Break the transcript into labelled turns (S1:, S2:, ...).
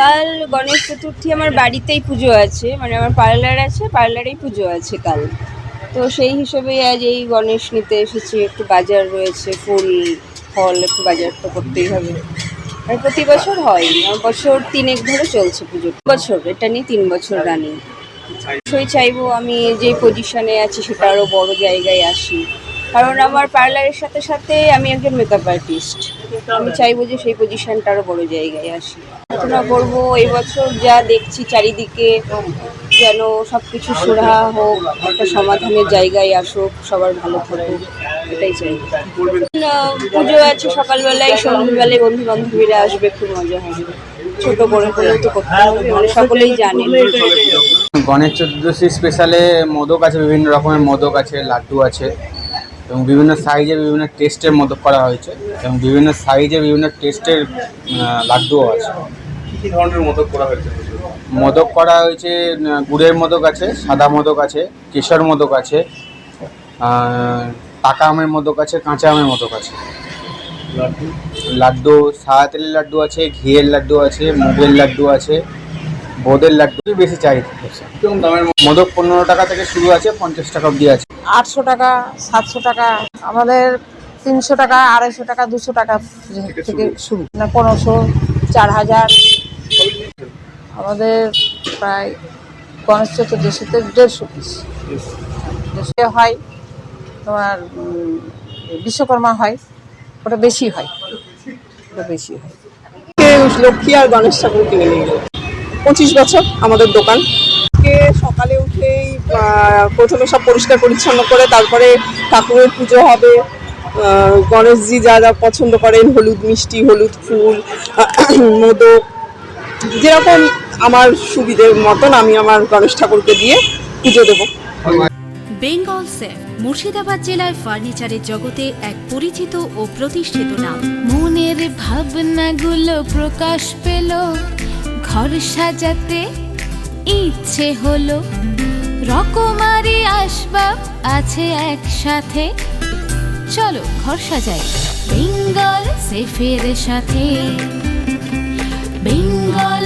S1: কাল গণেশ চতুর্থী আমার বাড়িতেই পুজো আছে মানে আমার পার্লার আছে, পার্লারেই পুজো আছে কাল। তো সেই হিসেবে আজ এই গণেশ নিতে এসেছি, একটু বাজার রয়েছে, ফুল, ফল একটু বাজার তো করতেই হবে। আর প্রতি বছর হয় বছর তিনেক ধরে চলছে পুজো বছর, এটা নিয়ে তিন বছর রানিং অবশ্যই চাইব আমি যে পজিশনে আছি সেটা আরও বড় জায়গায় আসি। কারণ আমার পার্লারের সাথে সাথে আমি একজন মেকআপ আর্টিস্ট আমি চাইব যে সেই পজিশনটা আরও বড় জায়গায় আসি। প্রার্থনা করব এই বছর যা দেখছি চারিদিকে, যেন সব কিছু সুরাহা হোক, একটা সমাধানের জায়গায় আসুক, সবার ভালো থাকুক, এটাই চাই। পুজো আছে সকালবেলায়, সন্ধ্যেবেলায় বন্ধু বান্ধবীরা আসবে, খুব মজা হবে। ছোট বড় করে তো করতে হবে মানে সকলেই জানে।
S2: গণেশ চতুর্দশী স্পেশালে মোদক আছে, বিভিন্ন রকমের মোদক আছে, লাড্ডু আছে, এবং বিভিন্ন সাইজে বিভিন্ন টেস্টের মোদক করা হয়েছে, এবং বিভিন্ন সাইজে বিভিন্ন টেস্টের লাড্ডুও আছে।
S3: কি ধরনের মোদক করা হয়েছে?
S2: মোদক করা হয়েছে গুড়ের মোদক আছে সাদা মোদক আছে কেশর মোদক আছে পাকা আমের মোদক আছে কাঁচা আমের মোদক আছে।
S3: লাড্ডু?
S2: লাড্ডু সাদা তেলের লাড্ডু আছে ঘিয়ের লাড্ডু আছে মুগের লাড্ডু আছে বোঁদের লাড্ডু বেশি চাহিদা
S3: কীরকম দামের
S2: মোদক পনেরো টাকা থেকে শুরু আছে পঞ্চাশ টাকা অবধি আছে।
S4: আটশো টাকা সাতশো টাকা আমাদের তিনশো টাকা আড়াইশো টাকা দুশো টাকা থেকে শুরু। না পনেরোশো চার হাজার। আমাদের প্রায় গণেশ চতুর্দশীতে দেড়শো পিস। দেশে হয়, তোমার বিশ্বকর্মা হয়, ওটা বেশি হয়। ওটা বেশি হয়।
S5: লক্ষ্মী আর গণেশ ঠাকুর কিনে নিয়ে গেল? পঁচিশ বছর আমাদের দোকান। সকালে উঠেই প্রথমে সব পরিষ্কার পরিচ্ছন্ন করে, তারপরে ঠাকুরের পুজো হবে। গণেশজি যা যা পছন্দ করেন, হলুদ মিষ্টি, হলুদ ফুল মোদক যেরকম আমার সুবিধের মতন আমি আমার গণেশ ঠাকুরকে দিয়ে পুজো দেবো।
S6: বেঙ্গল সেফ মুর্শিদাবাদ জেলায় ফার্নিচারের জগতে এক পরিচিত ও প্রতিষ্ঠিত নাম। মনের ভাবনাগুলো প্রকাশ পেল ঘর সাজাতে ইচ্ছে হলো। রকমারি আসবাব আছে একসাথে চলো ঘর সাজাই। বেঙ্গল সেফের সাথে।